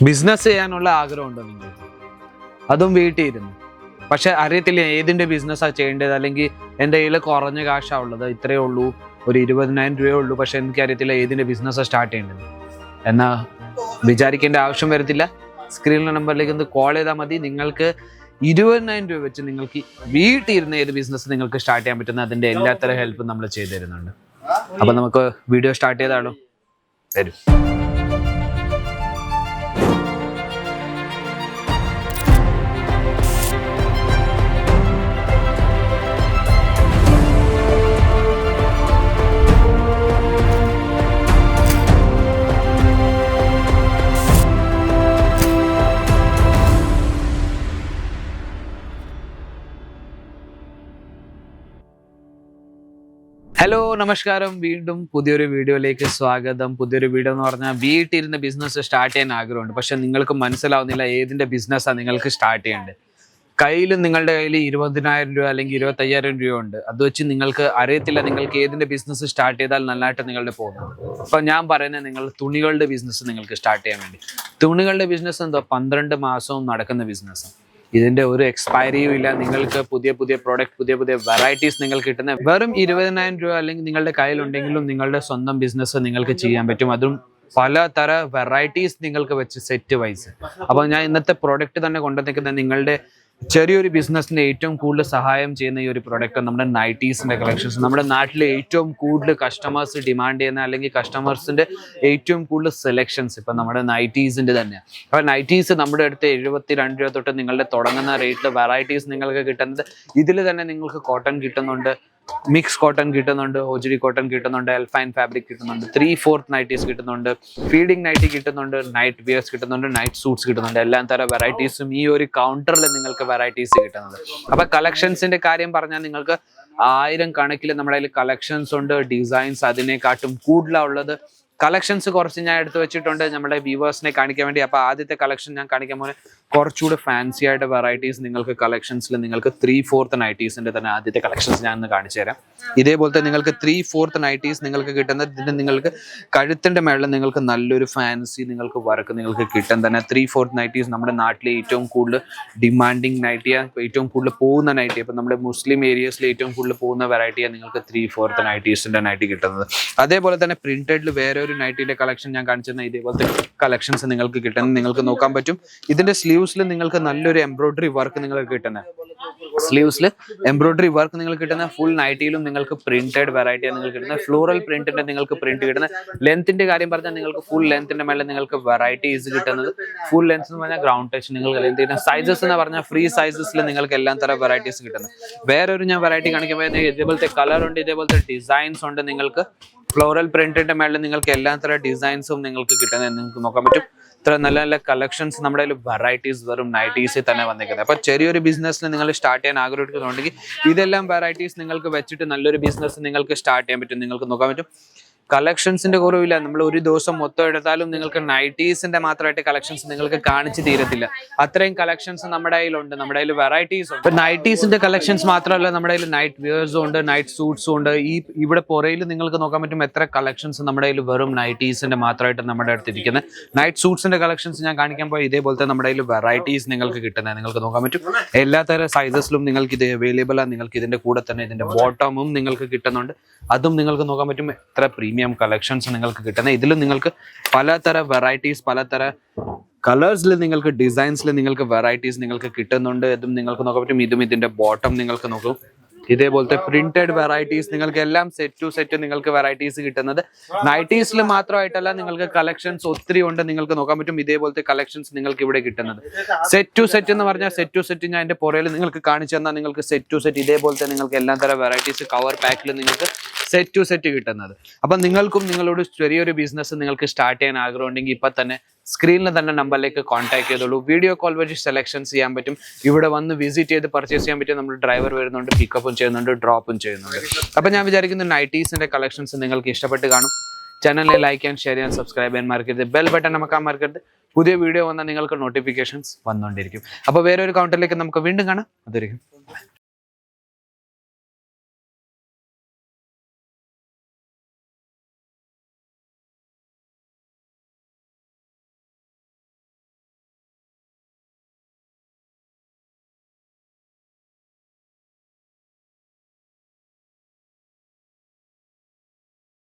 Business ചെയ്യാനുള്ള ആഗ്രഹം ഉണ്ടോ നിങ്ങൾ അതും വീട്ടിൽ ഇരുന്ന് പക്ഷെ അറിയത്തില്ല ഏതിന്റെ ബിസിനസ്സാണ് ചെയ്യേണ്ടത്? അല്ലെങ്കിൽ എന്റെ കയ്യിൽ കുറഞ്ഞ കാശാണ് ഉള്ളത്. ഇത്രയേ ഉള്ളൂ. ഒരു ഇരുപതിനായിരം രൂപയേ ഉള്ളൂ. പക്ഷെ എനിക്കറിയത്തില്ല ഏതിന്റെ ബിസിനസ്സാണ് സ്റ്റാർട്ട് ചെയ്യേണ്ടത്. എന്നാ വിചാരിക്കേണ്ട ആവശ്യം വരത്തില്ല. സ്ക്രീനിലെ നമ്പറിലേക്ക് ഒന്ന് കോൾ ചെയ്താൽ മതി. നിങ്ങൾക്ക് ഇരുപതിനായിരം രൂപ വെച്ച് നിങ്ങൾക്ക് വീട്ടിൽ ഇരുന്ന് ഏത് ബിസിനസ് നിങ്ങൾക്ക് സ്റ്റാർട്ട് ചെയ്യാൻ പറ്റുന്ന അതിന്റെ എല്ലാത്തരം ഹെൽപ്പും നമ്മൾ ചെയ്തു തരുന്നുണ്ട്. അപ്പം നമുക്ക് വീഡിയോ സ്റ്റാർട്ട് ചെയ്താലോ? വരും. ഹലോ നമസ്കാരം. വീണ്ടും പുതിയൊരു വീഡിയോയിലേക്ക് സ്വാഗതം. പുതിയൊരു വീഡിയോ എന്ന് പറഞ്ഞാൽ വീട്ടിലിരുന്ന് ബിസിനസ് സ്റ്റാർട്ട് ചെയ്യാൻ ആഗ്രഹമുണ്ട്. പക്ഷെ നിങ്ങൾക്ക് മനസ്സിലാവുന്നില്ല ഏതിന്റെ ബിസിനസ്സാണ് നിങ്ങൾക്ക് സ്റ്റാർട്ട് ചെയ്യേണ്ടത്. കയ്യിൽ നിങ്ങളുടെ കയ്യിൽ ഇരുപതിനായിരം രൂപ അല്ലെങ്കിൽ ഇരുപത്തയ്യായിരം രൂപ ഉണ്ട്. അത് വെച്ച് നിങ്ങൾക്ക് അറിയത്തില്ല നിങ്ങൾക്ക് ഏതിന്റെ ബിസിനസ് സ്റ്റാർട്ട് ചെയ്താൽ നല്ലതായിട്ട് നിങ്ങളുടെ പോകും അപ്പം ഞാൻ പറയുന്നത് നിങ്ങൾ തുണികളുടെ ബിസിനസ് നിങ്ങൾക്ക് സ്റ്റാർട്ട് ചെയ്യാൻ വേണ്ടി. തുണികളുടെ ബിസിനസ് എന്തോ? പന്ത്രണ്ട് മാസവും നടക്കുന്ന ബിസിനസ്സാണ് ഇതിന്റെ ഒരു എക്സ്പയറിയും ഇല്ല. നിങ്ങൾക്ക് പുതിയ പുതിയ പ്രോഡക്റ്റ് പുതിയ പുതിയ വെറൈറ്റീസ് നിങ്ങൾക്ക് കിട്ടുന്ന വെറും ഇരുപതിനായിരം രൂപ അല്ലെങ്കിൽ നിങ്ങളുടെ കയ്യിലുണ്ടെങ്കിലും നിങ്ങളുടെ സ്വന്തം ബിസിനസ് നിങ്ങൾക്ക് ചെയ്യാൻ പറ്റും. അതും പലതര വെറൈറ്റീസ് നിങ്ങൾക്ക് വെച്ച് സെറ്റ് വൈസ് അപ്പോൾ ഞാൻ ഇന്നത്തെ പ്രോഡക്റ്റ് തന്നെ കൊണ്ടുവന്നിരിക്കുന്നത് നിങ്ങളുടെ ചെറിയൊരു ബിസിനസ്സിന് ഏറ്റവും കൂടുതൽ സഹായം ചെയ്യുന്ന ഈ ഒരു പ്രൊഡക്റ്റ് നമ്മുടെ നൈറ്റീസിന്റെ കളക്ഷൻസ് നമ്മുടെ നാട്ടിൽ ഏറ്റവും കൂടുതൽ കസ്റ്റമേഴ്സ് ഡിമാൻഡ് ചെയ്യുന്ന അല്ലെങ്കിൽ കസ്റ്റമേഴ്സിന്റെ ഏറ്റവും കൂടുതൽ സെലക്ഷൻസ് ഇപ്പൊ നമ്മുടെ നൈറ്റീസിന്റെ തന്നെ. അപ്പൊ നൈറ്റീസ് നമ്മുടെ അടുത്ത് എഴുപത്തി രണ്ട് രൂപ തൊട്ട് നിങ്ങളുടെ തുടങ്ങുന്ന റേറ്റിൽ വെറൈറ്റീസ് നിങ്ങൾക്ക് കിട്ടുന്നത്. ഇതിൽ തന്നെ നിങ്ങൾക്ക് കോട്ടൺ കിട്ടുന്നുണ്ട്. മിക്സ് കോട്ടൺ കിട്ടുന്നുണ്ട് ഓജരി കോട്ടൺ കിട്ടുന്നുണ്ട് എൽഫൈൻ ഫാബ്രിക് കിട്ടുന്നുണ്ട് ത്രീ ഫോർത്ത് നൈറ്റീസ് കിട്ടുന്നുണ്ട് ഫീഡിംഗ് നൈറ്റി കിട്ടുന്നുണ്ട് നൈറ്റ് വിയേഴ്സ് കിട്ടുന്നുണ്ട് നൈറ്റ് സൂട്ട്സ് കിട്ടുന്നുണ്ട്. എല്ലാം തരം വെറൈറ്റീസും ഈ ഒരു കൗണ്ടറിൽ നിങ്ങൾക്ക് വെറൈറ്റീസ് കിട്ടുന്നത്. അപ്പൊ കളക്ഷൻസിന്റെ കാര്യം പറഞ്ഞാൽ നിങ്ങൾക്ക് ആയിരം കണക്കിൽ നമ്മുടെ കയ്യിൽ കളക്ഷൻസ് ഉണ്ട് ഡിസൈൻസ് അതിനെക്കാട്ടും കൂടുതലുള്ളത് കളക്ഷൻസ് കുറച്ച് ഞാൻ എടുത്തു വെച്ചിട്ടുണ്ട്. നമ്മുടെ വ്യൂവേഴ്സിനെ കാണിക്കാൻ വേണ്ടി. അപ്പൊ ആദ്യത്തെ കളക്ഷൻ ഞാൻ കാണിക്കാൻ പോലെ കുറച്ചുകൂടെ ഫാൻസി ആയിട്ട് വെറൈറ്റീസ് നിങ്ങൾക്ക് കളക്ഷൻസിൽ നിങ്ങൾക്ക് ത്രീ ഫോർത്ത് നൈറ്റീസിന്റെ തന്നെ ആദ്യത്തെ കളക്ഷൻസ് ഞാൻ ഒന്ന് കാണിച്ചു തരാം. ഇതേപോലത്തെ നിങ്ങൾക്ക് ത്രീ ഫോർത്ത് നൈറ്റീസ് നിങ്ങൾക്ക് കിട്ടുന്ന ഇതിന് നിങ്ങൾക്ക് കഴുത്തിന്റെ മേളിൽ നിങ്ങൾക്ക് നല്ലൊരു ഫാൻസി നിങ്ങൾക്ക് വർക്ക് നിങ്ങൾക്ക് കിട്ടും തന്നെ. ത്രീ ഫോർത്ത് നൈറ്റീസ് നമ്മുടെ നാട്ടിലെ ഏറ്റവും കൂടുതൽ ഡിമാൻഡിങ് നൈറ്റിയ ഏറ്റവും കൂടുതൽ പോകുന്ന നൈറ്റി അപ്പൊ നമ്മുടെ മുസ്ലിം ഏരിയസിൽ ഏറ്റവും കൂടുതൽ പോകുന്ന വെറൈറ്റിയാണ് നിങ്ങൾക്ക് ത്രീ ഫോർത്ത് നൈറ്റീസിന്റെ നൈറ്റി കിട്ടുന്നത്. അതേപോലെ തന്നെ പ്രിന്റഡിൽ വേറെ ഒരു നൈറ്റിന്റെ കളക്ഷൻ ഞാൻ കാണിച്ചിരുന്ന ഇതേപോലത്തെ കളക്ഷൻസ് നിങ്ങൾക്ക് കിട്ടുന്നത് നിങ്ങൾക്ക് നോക്കാൻ പറ്റും. ഇതിന്റെ സ്ലീവ്സിൽ നിങ്ങൾക്ക് നല്ലൊരു എംബ്രോയിഡറി വർക്ക് നിങ്ങൾക്ക് കിട്ടുന്നത് സ്ലീവ്സിൽ എംബ്രോയിഡറി വർക്ക് നിങ്ങൾക്ക് കിട്ടുന്ന. ഫുൾ നൈറ്റിയിലും നിങ്ങൾക്ക് പ്രിന്റഡ് വെറൈറ്റി നിങ്ങൾക്ക് കിട്ടുന്നത് ഫ്ലോറൽ പ്രിന്റിന്റെ നിങ്ങൾക്ക് പ്രിന്റ് കിട്ടുന്നത് ലെങ്ത്തിന്റെ കാര്യം പറഞ്ഞാൽ നിങ്ങൾക്ക് ഫുൾ ലെങ്ത്തിന്റെ മേലെ നിങ്ങൾക്ക് വെറൈറ്റീസ് കിട്ടുന്നത്. ഫുൾ ലെങ്ത് എന്ന് പറഞ്ഞാൽ ഗ്രൗണ്ട് ടച്ച് നിങ്ങൾക്ക് ലെങ്ത് കിട്ടുന്ന സൈസസ് എന്ന് പറഞ്ഞാൽ ഫ്രീ സൈസസിൽ നിങ്ങൾക്ക് എല്ലാം തരം വെറൈറ്റീസ് കിട്ടുന്നത് വേറൊരു ഞാൻ വെറൈറ്റി കാണിക്കുമ്പോൾ ഇതേപോലത്തെ കളർ ഉണ്ട് ഇതേപോലത്തെ ഡിസൈൻസ് ഉണ്ട് നിങ്ങൾക്ക്. ഫ്ലോറൽ പ്രിന്റിന്റെ മേളിൽ നിങ്ങൾക്ക് എല്ലാ തരം ഡിസൈൻസും നിങ്ങൾക്ക് കിട്ടുന്നത് നിങ്ങൾക്ക് നോക്കാൻ പറ്റും. ഇത്ര നല്ല നല്ല കളക്ഷൻസ് നമ്മുടെ കയ്യിൽ വെറൈറ്റീസ് വെറും നൈറ്റീസിൽ തന്നെ വന്നിരിക്കുന്നത് അപ്പൊ ചെറിയൊരു ബിസിനസ്സിൽ നിങ്ങൾ സ്റ്റാർട്ട് ചെയ്യാൻ ആഗ്രഹിക്കുന്നുണ്ടെങ്കിൽ ഇതെല്ലാം വെറൈറ്റീസ് നിങ്ങൾക്ക് വെച്ചിട്ട് നല്ലൊരു ബിസിനസ് നിങ്ങൾക്ക് സ്റ്റാർട്ട് ചെയ്യാൻ പറ്റും. നിങ്ങൾക്ക് നോക്കാൻ പറ്റും. കളക്ഷൻസിന്റെ കുറവില്ല നമ്മൾ ഒരു ദിവസം മൊത്തം എടുത്താലും നിങ്ങൾക്ക് നൈറ്റീസിന്റെ മാത്രമായിട്ട് കളക്ഷൻസ് നിങ്ങൾക്ക് കാണിച്ചു തീരത്തില്ല. അത്രയും കളക്ഷൻസ് നമ്മുടെ കയ്യിലുണ്ട്. നമ്മുടെ കയ്യിൽ വെറൈറ്റീസ് ഉണ്ട്. നൈറ്റീസിന്റെ കളക്ഷൻസ് മാത്രമല്ല നമ്മുടെ കയ്യിൽ നൈറ്റ് വിയേഴ്സും ഉണ്ട് നൈറ്റ് സൂട്ട്സും ഉണ്ട്. ഈ ഇവിടെ പുറയിൽ നിങ്ങൾക്ക് നോക്കാൻ പറ്റും എത്ര കളക്ഷൻസ് നമ്മുടെ കയ്യിൽ വെറും നൈറ്റീസിന്റെ മാത്രമായിട്ട് നമ്മുടെ അടുത്ത് ഇരിക്കുന്നത് നൈറ്റ് സൂട്ട്സിന്റെ കളക്ഷൻസ് ഞാൻ കാണിക്കാൻ പോയി ഇതേപോലത്തെ നമ്മുടെ കയ്യിൽ വെറൈറ്റീസ് നിങ്ങൾക്ക് കിട്ടുന്നത് നിങ്ങൾക്ക് നോക്കാൻ പറ്റും. എല്ലാ തരം സൈസസിലും നിങ്ങൾക്ക് ഇത് അവൈലബിൾ ആണ് നിങ്ങൾക്ക് ഇതിന്റെ കൂടെ തന്നെ ഇതിന്റെ ബോട്ടമും നിങ്ങൾക്ക് കിട്ടുന്നുണ്ട്. അതും നിങ്ങൾക്ക് നോക്കാൻ പറ്റും എത്ര പ്രീമിയം കളക്ഷൻസ് നിങ്ങൾക്ക് കിട്ടുന്നത് ഇതിൽ നിങ്ങൾക്ക് പലതര വെറൈറ്റീസ് പലതര കളേഴ്സിൽ നിങ്ങൾക്ക് ഡിസൈൻസിൽ നിങ്ങൾക്ക് വെറൈറ്റീസ് നിങ്ങൾക്ക് കിട്ടുന്നുണ്ട്. ഇതും നിങ്ങൾക്ക് നോക്കാൻ പറ്റും. ഇതും ഇതിന്റെ ബോട്ടം നിങ്ങൾക്ക് നോക്കും. ഇതേപോലത്തെ പ്രിന്റഡ് വെറൈറ്റീസ് നിങ്ങൾക്ക് എല്ലാം സെറ്റ് ടു സെറ്റ് നിങ്ങൾക്ക് വെറൈറ്റീസ് കിട്ടുന്നത്. നൈറ്റീസിൽ മാത്രമായിട്ടല്ല നിങ്ങൾക്ക് കളക്ഷൻസ് ഒത്തിരി ഉണ്ട് നിങ്ങൾക്ക് നോക്കാൻ പറ്റും. ഇതേപോലത്തെ കളക്ഷൻസ് നിങ്ങൾക്ക് ഇവിടെ കിട്ടുന്നത്. സെറ്റ് ടു സെറ്റ് എന്ന് പറഞ്ഞാൽ സെറ്റ് ടു സെറ്റ് ഞാൻ എന്റെ പുറയിൽ നിങ്ങൾക്ക് കാണിച്ചു തന്നാൽ നിങ്ങൾക്ക് സെറ്റ് ടു സെറ്റ് ഇതേപോലത്തെ നിങ്ങൾക്ക് എല്ലാ തരം വെറൈറ്റീസ് കവർ പാക്കിൽ നിങ്ങൾക്ക് സെറ്റ് ടു സെറ്റ് കിട്ടുന്നത്. അപ്പൊ നിങ്ങൾക്കും നിങ്ങളോട് ചെറിയൊരു ബിസിനസ് നിങ്ങൾക്ക് സ്റ്റാർട്ട് ചെയ്യാൻ ആഗ്രഹം ഉണ്ടെങ്കിൽ ഇപ്പൊ തന്നെ സ്ക്രീനിൽ തന്നെ നമ്പറിലേക്ക് കോൺടാക്ട് ചെയ്തോളൂ. വീഡിയോ കോൾ വഴി സെലക്ഷൻസ് ചെയ്യാൻ പറ്റും. ഇവിടെ വന്ന് വിസിറ്റ് ചെയ്ത് പർച്ചേസ് ചെയ്യാൻ പറ്റും നമ്മൾ ഡ്രൈവർ വരുന്നുണ്ട് പിക്കപ്പും ചെയ്യുന്നുണ്ട് ഡ്രോപ്പും ചെയ്യുന്നുണ്ട്. അപ്പൊ ഞാൻ വിചാരിക്കുന്നു നൈറ്റീസിന്റെ കളക്ഷൻസ് നിങ്ങൾക്ക് ഇഷ്ടപ്പെട്ട് കാണും. ചാനലിനെ ലൈക്ക് ചെയ്യാൻ ഷെയർ ചെയ്യാൻ സബ്സ്ക്രൈബ് ചെയ്യാൻ മറക്കരുത്. ബെൽ ബട്ടൺ നമുക്ക് മറക്കരുത്. പുതിയ വീഡിയോ വന്നാൽ നിങ്ങൾക്ക് നോട്ടിഫിക്കേഷൻസ് വന്നുകൊണ്ടിരിക്കും. അപ്പോൾ വേറെ ഒരു കൗണ്ടറിലേക്ക് നമുക്ക് വീണ്ടും കാണാം. അതൊരിക്കും